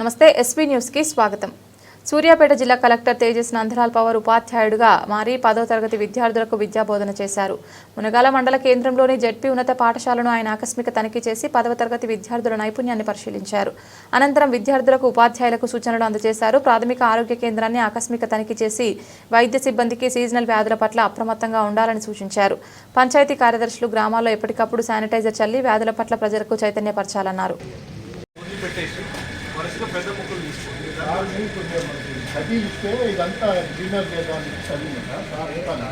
నమస్తే ఎస్పీ న్యూస్కి స్వాగతం. సూర్యాపేట జిల్లా కలెక్టర్ తేజస్ నందలాల్ పవర్ ఉపాధ్యాయుడిగా మారి పదో తరగతి విద్యార్థులకు విద్యాబోధన చేశారు. మునగాల మండల కేంద్రంలోని జెడ్పీ ఉన్నత పాఠశాలను ఆయన ఆకస్మిక తనిఖీ చేసి పదవ తరగతి విద్యార్థుల నైపుణ్యాన్ని పరిశీలించారు. అనంతరం విద్యార్థులకు ఉపాధ్యాయులకు సూచనలు అందజేశారు. ప్రాథమిక ఆరోగ్య కేంద్రాన్ని ఆకస్మిక తనిఖీ చేసి వైద్య సిబ్బందికి సీజనల్ వ్యాధుల పట్ల అప్రమత్తంగా ఉండాలని సూచించారు. పంచాయతీ కార్యదర్శులు గ్రామాల్లో ఎప్పటికప్పుడు శానిటైజర్ చల్లి వ్యాధుల పట్ల ప్రజలకు చైతన్యపరచాలన్నారు వదిలిపెట్టేసి వరుసగా పెద్ద ముక్కలు తీసుకోండి సార్ని కొంచెం చదివిస్తే ఇదంతా క్లీనర్ చేయడానికి చదివిందా సార్ చెప్పాను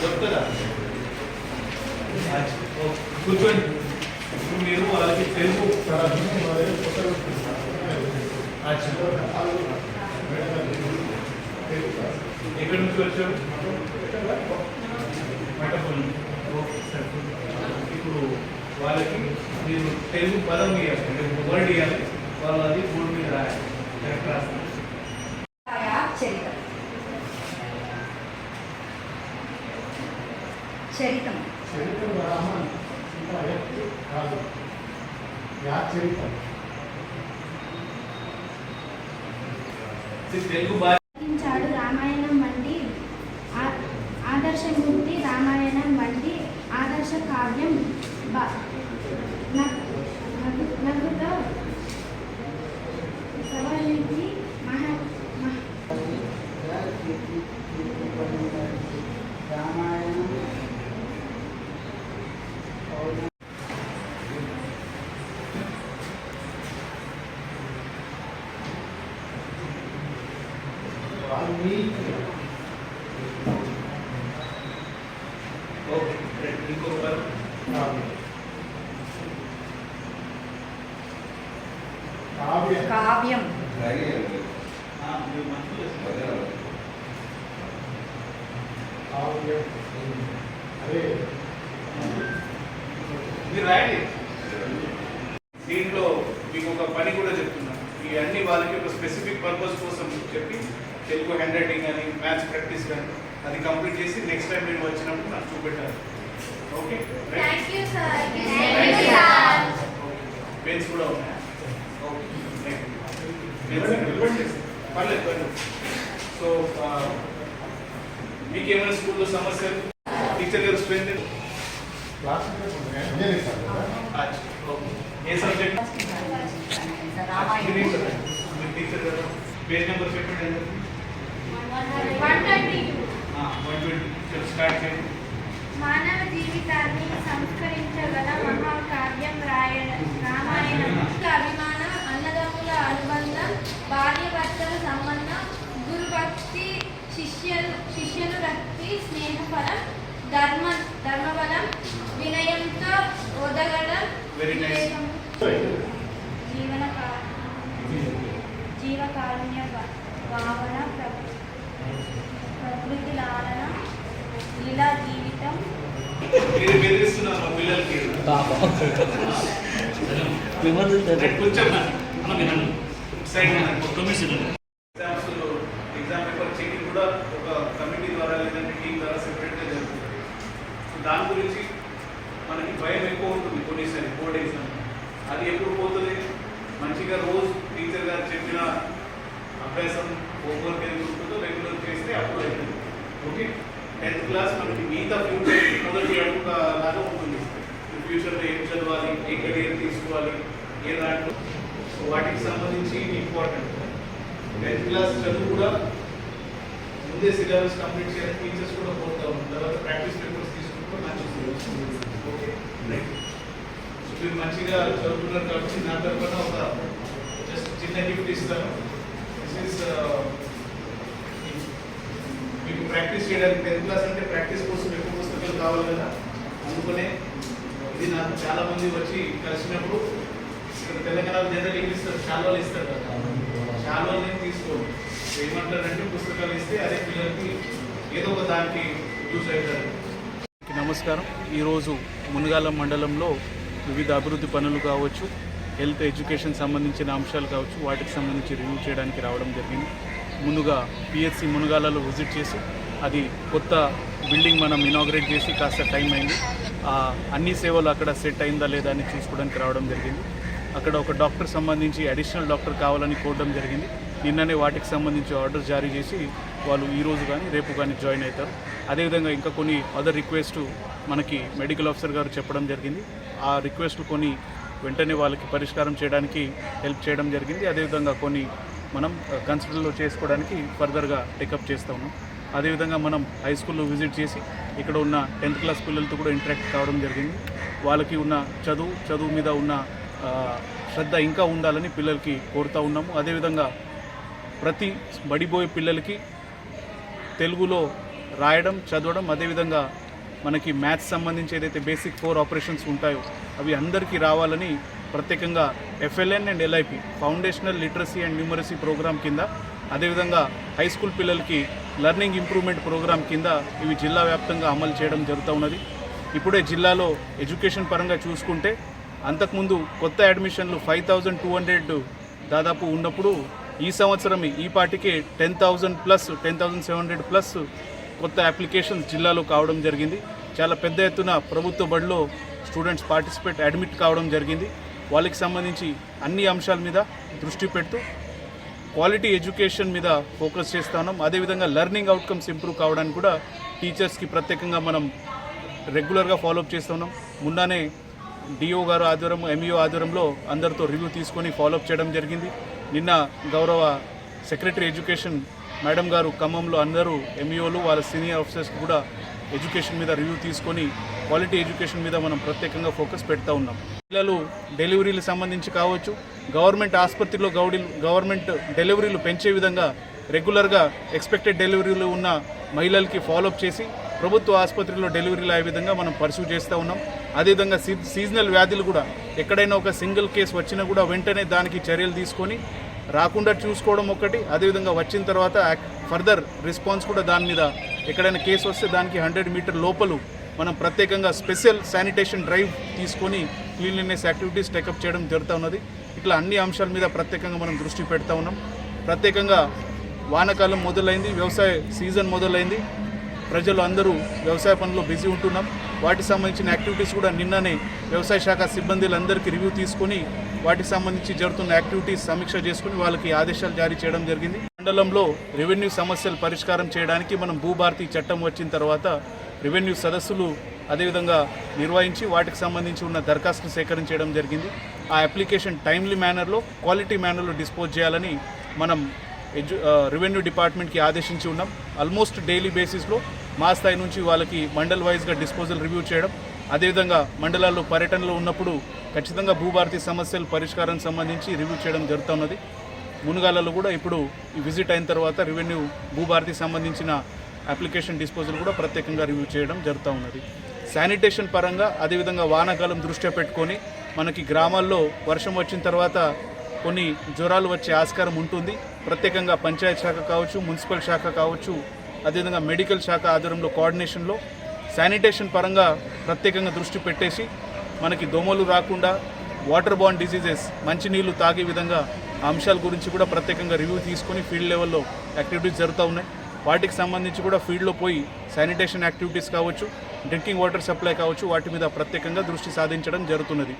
దొరుకుతుందా కూర్చోండి ఇప్పుడు మీరు వాళ్ళకి తెలుగు అచ్చా. ఎక్కడి నుంచి వచ్చారు మఠపల్లి ఓకే, సరే. ఇప్పుడు వాళ్ళకి మీరు తెలుగు పదం ఇవ్వాలి వర్డ్ ఇవ్వాలి వాళ్ళు అది బోర్డు మీద రాయాలి కరెక్ట్ రాస్తారు చరితం చరితం చరిత్ర రామన్ ఇంకా ఎత్తు కాదు యా చరిత్ర రామాయణం వంటి ఆదర్శమూర్తి రామాయణం వంటి ఆదర్శ కావ్యం బ- న- నగు- నగుతో సవరించి మహా మహా వాల్మీకి ఓకే ఇంకొక పదం కావ్యం కావ్యం ఆ, మీరు మంచిగా చేస్తున్నారు. కావ్యం అదే మీరు రాయండి. దీంట్లో మీకు ఒక పని కూడా చెప్తున్నాను ఈ అన్ని వాళ్ళకి ఒక స్పెసిఫిక్ పర్పస్ కోసం చెప్పి తెలుగు హ్యాండ్ రైటింగ్ కానీ మ్యాథ్స్ ప్రాక్టీస్ కానీ అది కంప్లీట్ చేసి నెక్స్ట్ టైం మీరు వచ్చినప్పుడు నాకు చూపెట్టాలి. Okay thank you sir pens కూడా ఉన్నాయా ఓకే పెన్స్ పర్లేదు పర్లేదు సో మీకు ఏమైనా స్కూల్లో సమస్యలు టీచర్ గారు స్ట్రెంత్ క్లాస్ ఇంజనీర్ సార్ కదా ఏ సబ్జెక్ట్ రామాయణం మీ టీచర్ గారు పేజ్ నెంబర్ చెప్పండి అందరికీ one twenty two one twenty start చేయండి మానవ జీవితాన్ని సంస్కరించగల మహాకావ్యం రాయణ రామాయణం అభిమానం Very nice. వివేకము, జీవన జీవకారుణ్య భావన ప్ర- ప్రకృతి లాలన లీలా జీవితం. కొంచెం ఎగ్జామ్స్ ఎగ్జామ్ పేపర్ చెకింగ్ కూడా ఒక కమిటీ ద్వారా లేదంటే టీం ద్వారా సెపరేట్గా జరుగుతుంది. సో దాని గురించి మనకి భయం ఎక్కువ ఉంటుంది కొన్నిసారి బోర్డ్ ఎగ్జామ్ అది ఎప్పుడు పోతుంది? మంచిగా రోజు టీచర్ గారు చెప్పిన అభ్యాసం హోంవర్క్ ఏది ఉంటుందో రెగ్యులర్ చేస్తే అప్పుడు అవుతుంది ఓకే? టెన్త్ క్లాస్ మనకి మిగతా ఫ్యూచర్ మొదటి అడుగు లాగా ఉంటుంది ఫ్యూచర్లో ఏం చదవాలి ఏ కెరియర్ తీసుకోవాలి ఏ దాంట్లో? వాటికి సంబంధించి ఇంపార్టెంట్ టెన్త్ క్లాస్ చదువు కూడా ముందే సిలబస్ కంప్లీట్ చేయాలి టీచర్స్ కూడా పోతాం తర్వాత ప్రాక్టీస్ పేపర్స్ తీసుకుంటే మంచి సిలబస్ ఓకే సో మీరు మంచిగా చదువుతున్నారు కాబట్టి నా తరఫున ఒక జస్ట్ చిన్న గిఫ్ట్ ఇస్తాను. దిస్ ఇస్ uh, మీకు ప్రాక్టీస్ చేయడానికి టెన్త్ క్లాస్ అంటే ప్రాక్టీస్ కోసం ఎక్కువ పుస్తకాలు కావాలి కదా? అందుకనే ఇది నాకు చాలా మంది వచ్చి కలిసినప్పుడు ఇక్కడ తెలంగాణలో జనరల్ ఇంగ్లీష్ చాలా ఇస్తారు కదా? చాలా తీసుకోండి ఏమంటారంటే పుస్తకాలు ఇస్తే అదే పిల్లలకి ఏదో ఒక దానికి యూజ్ అవుతారు. నమస్కారం. ఈరోజు మునగాల మండలంలో వివిధ అభివృద్ధి పనులు కావచ్చు హెల్త్ ఎడ్యుకేషన్ సంబంధించిన అంశాలు కావచ్చు వాటికి సంబంధించి రివ్యూ చేయడానికి రావడం జరిగింది. ముందుగా పిహెచ్సి మునగాలలో విజిట్ చేసి అది కొత్త బిల్డింగ్ మనం ఇనాగ్రేట్ చేసి కాస్త టైం అయింది. ఆ అన్ని సేవలు అక్కడ సెట్ అయిందా లేదా అని చూసుకోవడానికి రావడం జరిగింది. అక్కడ ఒక డాక్టర్ సంబంధించి అడిషనల్ డాక్టర్ కావాలని కోరడం జరిగింది. నిన్ననే వాటికి సంబంధించి ఆర్డర్ జారీ చేసి వాళ్ళు ఈరోజు కానీ రేపు కానీ జాయిన్ అవుతారు. అదేవిధంగా ఇంకా కొన్ని అదర్ రిక్వెస్ట్ మనకి మెడికల్ ఆఫీసర్ గారు చెప్పడం జరిగింది. ఆ రిక్వెస్ట్ కొన్ని వెంటనే వాళ్ళకి పరిష్కారం చేయడానికి హెల్ప్ చేయడం జరిగింది. అదేవిధంగా కొన్ని మనం కన్సిడర్లో చేసుకోవడానికి ఫర్దర్గా టేకప్ చేస్తా ఉన్నాం అదేవిధంగా మనం హై స్కూల్లో విజిట్ చేసి ఇక్కడ ఉన్న టెన్త్ క్లాస్ పిల్లలతో కూడా ఇంటరాక్ట్ కావడం జరిగింది. వాళ్ళకి ఉన్న చదువు చదువు మీద ఉన్న శ్రద్ధ ఇంకా ఉండాలని పిల్లలకి కోరుతూ ఉన్నాము. అదేవిధంగా ప్రతి బడిపోయే పిల్లలకి తెలుగులో రాయడం చదవడం అదేవిధంగా మనకి మ్యాథ్స్ సంబంధించి ఏదైతే బేసిక్ ఫోర్ ఆపరేషన్స్ ఉంటాయో అవి అందరికీ రావాలని ప్రత్యేకంగా FLN and LIP foundational literacy and numeracy programme కింద అదేవిధంగా హై స్కూల్ పిల్లలకి లెర్నింగ్ ఇంప్రూవ్మెంట్ ప్రోగ్రామ్ కింద ఇవి జిల్లా వ్యాప్తంగా అమలు చేయడం జరుగుతూ ఉన్నది. ఇప్పుడే జిల్లాలో ఎడ్యుకేషన్ పరంగా చూసుకుంటే అంతకుముందు కొత్త అడ్మిషన్లు ఫైవ్ థౌజండ్ టూ హండ్రెడ్ దాదాపు ఉన్నప్పుడు ఈ సంవత్సరం ఈ పాటికే ten thousand plus ten thousand seven hundred plus కొత్త అప్లికేషన్స్ జిల్లాలో కావడం జరిగింది. చాలా పెద్ద ఎత్తున ప్రభుత్వ బడిలో స్టూడెంట్స్ పార్టిసిపేట్ అడ్మిట్ కావడం జరిగింది. వాళ్ళకి సంబంధించి అన్ని అంశాల మీద దృష్టి పెడుతూ క్వాలిటీ ఎడ్యుకేషన్ మీద ఫోకస్ చేస్తా ఉన్నాం. అదేవిధంగా లెర్నింగ్ అవుట్కమ్స్ ఇంప్రూవ్ కావడానికి కూడా టీచర్స్కి ప్రత్యేకంగా మనం రెగ్యులర్గా ఫాలోఅప్ చేస్తూ ఉన్నాం. ముందానే డిఓ గారు ఆధ్వర్యం ఎంఈఓ ఆధ్వర్యంలో అందరితో రివ్యూ తీసుకొని ఫాలోఅప్ చేయడం జరిగింది. నిన్న గౌరవ సెక్రటరీ ఎడ్యుకేషన్ మేడం గారు ఖమ్మంలో అందరూ ఎంఈఓలు వాళ్ళ సీనియర్ ఆఫీసర్స్ కూడా ఎడ్యుకేషన్ మీద రివ్యూ తీసుకొని క్వాలిటీ ఎడ్యుకేషన్ మీద మనం ప్రత్యేకంగా ఫోకస్ పెడతా ఉన్నాం. పిల్లలు డెలివరీలు సంబంధించి కావచ్చు గవర్నమెంట్ ఆసుపత్రిలో గౌడి గవర్నమెంట్ డెలివరీలు పెంచే విధంగా రెగ్యులర్గా ఎక్స్పెక్టెడ్ డెలివరీలు ఉన్న మహిళలకి ఫాలోఅప్ చేసి ప్రభుత్వ ఆసుపత్రిలో డెలివరీలు అయ్యే విధంగా మనం పర్సూ చేస్తూ ఉన్నాం. అదేవిధంగా సీ సీజనల్ వ్యాధులు కూడా ఎక్కడైనా ఒక సింగిల్ కేసు వచ్చినా కూడా వెంటనే దానికి చర్యలు తీసుకొని రాకుండా చూసుకోవడం ఒకటి అదేవిధంగా వచ్చిన తర్వాత ఫర్దర్ రెస్పాన్స్ కూడా దాని మీద ఎక్కడైనా కేసు వస్తే దానికి హండ్రెడ్ మీటర్ లోపలు మనం ప్రత్యేకంగా స్పెషల్ శానిటేషన్ డ్రైవ్ తీసుకొని క్లీన్లీనెస్ యాక్టివిటీస్ టెకప్ చేయడం జరుగుతూ ఉన్నది. ఇట్లా అన్ని అంశాల మీద ప్రత్యేకంగా మనం దృష్టి పెడతా ఉన్నాం. ప్రత్యేకంగా వానాకాలం మొదలైంది వ్యవసాయ సీజన్ మొదలైంది. ప్రజలు అందరూ వ్యవసాయ పనుల్లో బిజీ ఉంటున్నాం. వాటికి సంబంధించిన యాక్టివిటీస్ కూడా నిన్ననే వ్యవసాయ శాఖ సిబ్బందులందరికీ రివ్యూ తీసుకొని వాటికి సంబంధించి జరుగుతున్న యాక్టివిటీస్ సమీక్ష చేసుకుని వాళ్ళకి ఆదేశాలు జారీ చేయడం జరిగింది. మండలంలో రెవెన్యూ సమస్యలు పరిష్కారం చేయడానికి మనం భూభారతి చట్టం వచ్చిన తర్వాత రెవెన్యూ సదస్సులు అదేవిధంగా నిర్వహించి వాటికి సంబంధించి ఉన్న దరఖాస్తులు సేకరించడం జరిగింది. ఆ అప్లికేషన్ టైమ్లీ మేనర్లో క్వాలిటీ మేనర్లో డిస్పోజ్ చేయాలని మనం ఎడ్యు రెవెన్యూ డిపార్ట్మెంట్కి ఆదేశించి ఉన్నాం. ఆల్మోస్ట్ డైలీ బేసిస్లో మా స్థాయి నుంచి వాళ్ళకి మండల్ వైజ్గా డిస్పోజల్ రివ్యూ చేయడం అదేవిధంగా మండలాల్లో పర్యటనలో ఉన్నప్పుడు ఖచ్చితంగా భూభారతి సమస్యలు పరిష్కారం సంబంధించి రివ్యూ చేయడం జరుగుతున్నది. మునుగాలలో కూడా ఇప్పుడు ఈ విజిట్ అయిన తర్వాత రెవెన్యూ భూభారతి సంబంధించిన అప్లికేషన్ డిస్పోజల్ కూడా ప్రత్యేకంగా రివ్యూ చేయడం జరుగుతూ ఉన్నది శానిటేషన్ పరంగా అదేవిధంగా వానాకాలం దృష్ట్యా పెట్టుకొని మనకి గ్రామాల్లో వర్షం వచ్చిన తర్వాత కొన్ని జ్వరాలు వచ్చే ఆస్కారం ఉంటుంది. ప్రత్యేకంగా పంచాయత్ శాఖ కావచ్చు మున్సిపల్ శాఖ కావచ్చు అదేవిధంగా మెడికల్ శాఖ ఆధ్వర్యంలో కోఆర్డినేషన్లో శానిటేషన్ పరంగా ప్రత్యేకంగా దృష్టి పెట్టేసి మనకి దోమలు రాకుండా వాటర్ బాండ్ డిసీజెస్ మంచినీళ్ళు తాగే విధంగా అంశాల గురించి కూడా ప్రత్యేకంగా రివ్యూ తీసుకొని ఫీల్డ్ లెవెల్లో యాక్టివిటీస్ జరుగుతూ ఉన్నాయి. వాటికి సంబంధించి కూడా ఫీల్డ్లో పోయి శానిటేషన్ యాక్టివిటీస్ కావచ్చు డ్రింకింగ్ వాటర్ సప్లై కావచ్చు వాటి మీద ప్రత్యేకంగా దృష్టి సాధించడం జరుగుతున్నది.